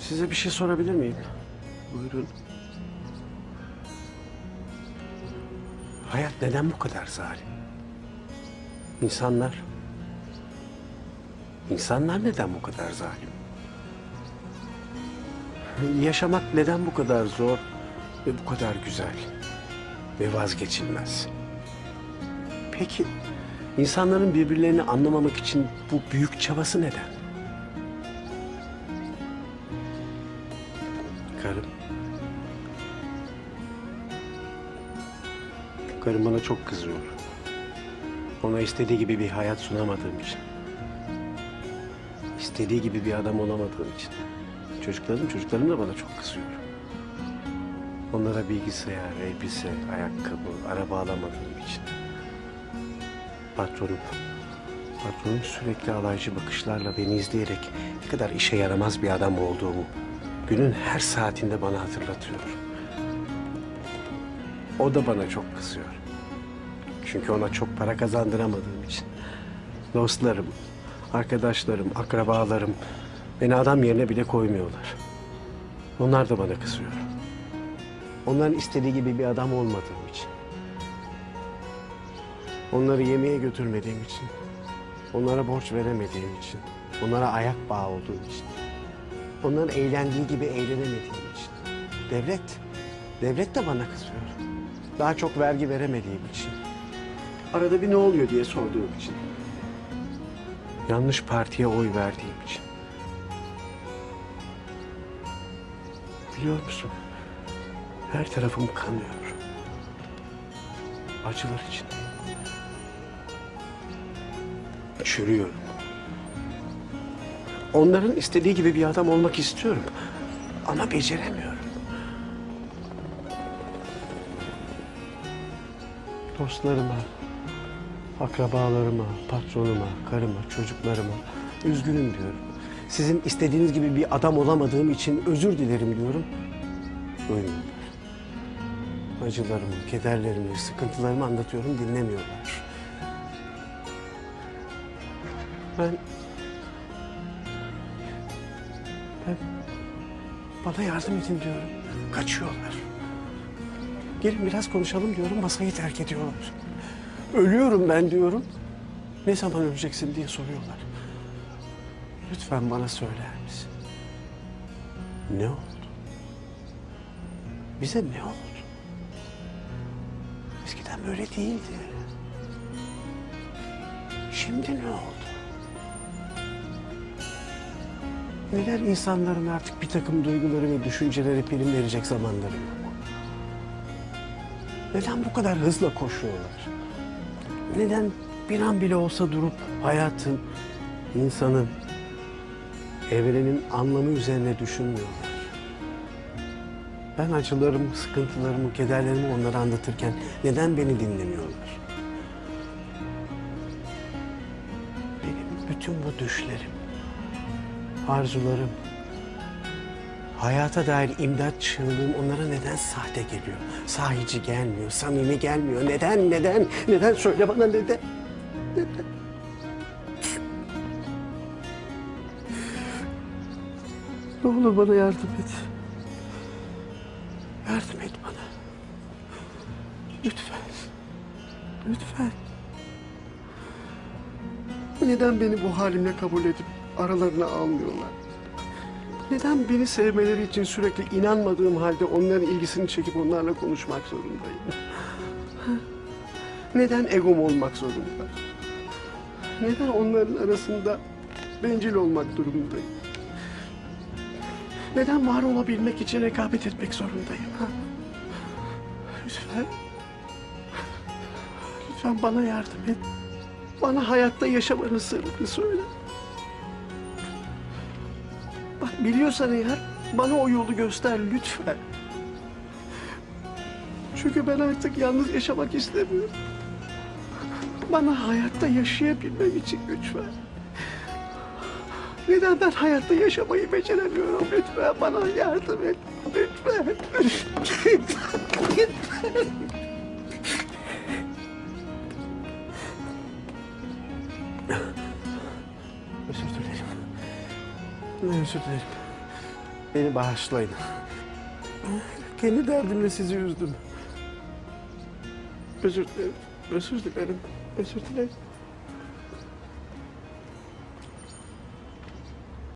Size bir şey sorabilir miyim? Buyurun. Hayat neden bu kadar zalim? İnsanlar... İnsanlar neden bu kadar zalim? Yaşamak neden bu kadar zor ve bu kadar güzel ve vazgeçilmez? Peki insanların birbirlerini anlamamak için bu büyük çabası neden? Karım. Karım bana çok kızıyor. Ona istediği gibi bir hayat sunamadığım için. İstediği gibi bir adam olamadığım için. Çocuklarım, çocuklarım da bana çok kızıyor. Onlara bilgisayar, elbise, ayakkabı, araba alamadığım için. Patronum, patronum sürekli alaycı bakışlarla beni izleyerek ne kadar işe yaramaz bir adam olduğumu günün her saatinde bana hatırlatıyor. O da bana çok kızıyor. Çünkü ona çok para kazandıramadığım için. Dostlarım, arkadaşlarım, akrabalarım beni adam yerine bile koymuyorlar. Onlar da bana kızıyor. Onların istediği gibi bir adam olmadığım için. Onları yemeğe götürmediğim için. Onlara borç veremediğim için. Onlara ayak bağı olduğum için. Onların eğlendiği gibi eğlenemediğim için. Devlet, devlet de bana kızıyor. Daha çok vergi veremediğim için. Arada bir ne oluyor diye sorduğum için. Yanlış partiye oy verdiğim için. Biliyor musun? Her tarafım kanıyor. Acılar için. Çürüyorum. Onların istediği gibi bir adam olmak istiyorum. Ama beceremiyorum. Dostlarıma, akrabalarıma, patronuma, karıma, çocuklarıma üzgünüm diyorum. Sizin istediğiniz gibi bir adam olamadığım için özür dilerim diyorum. Duymuyorlar. Acılarımı, kederlerimi, sıkıntılarımı anlatıyorum, dinlemiyorlar. Ben... Ben... Bana yardım edin diyorum. Kaçıyorlar. Gelin biraz konuşalım diyorum, masayı terk ediyorlar. Ölüyorum ben diyorum. Ne zaman öleceksin diye soruyorlar. Lütfen bana söyler misin? Ne oldu? Bize ne oldu? Eskiden böyle değildi. Şimdi ne oldu? Neden insanların artık bir takım duyguları ve düşünceleri prim verecek zamanları yok? Neden bu kadar hızla koşuyorlar? Neden bir an bile olsa durup hayatın, insanın, evrenin anlamı üzerine düşünmüyorlar? Ben acılarımı, sıkıntılarımı, kederlerimi onlara anlatırken neden beni dinlemiyorlar? Benim bütün bu düşlerim, arzularım, hayata dair imdat çığlığım onlara neden sahte geliyor? Sahici gelmiyor, samimi gelmiyor. Neden, neden, neden? Söyle bana neden? Neden? Ne olur bana yardım et. Yardım et bana. Lütfen. Lütfen. Neden beni bu halimle kabul edip aralarına almıyorlar? Neden beni sevmeleri için sürekli inanmadığım halde onların ilgisini çekip onlarla konuşmak zorundayım? Neden egom olmak zorunda? Neden onların arasında bencil olmak durumundayım? Neden var olabilmek için rekabet etmek zorundayım? Lütfen. Lütfen bana yardım et. Bana hayatta yaşamanın sırrını söyle. Biliyorsan eğer bana o yolu göster lütfen. Çünkü ben artık yalnız yaşamak istemiyorum. Bana hayatta yaşayabilmem için lütfen. Neden ben hayatta yaşamayı beceremiyorum? Lütfen bana yardım et. Lütfen. Lütfen. Özür dilerim. Özür dilerim. Beni bağışlayın. Kendi derdimle sizi üzdüm. Özür dilerim. Özür dilerim. Özür dilerim.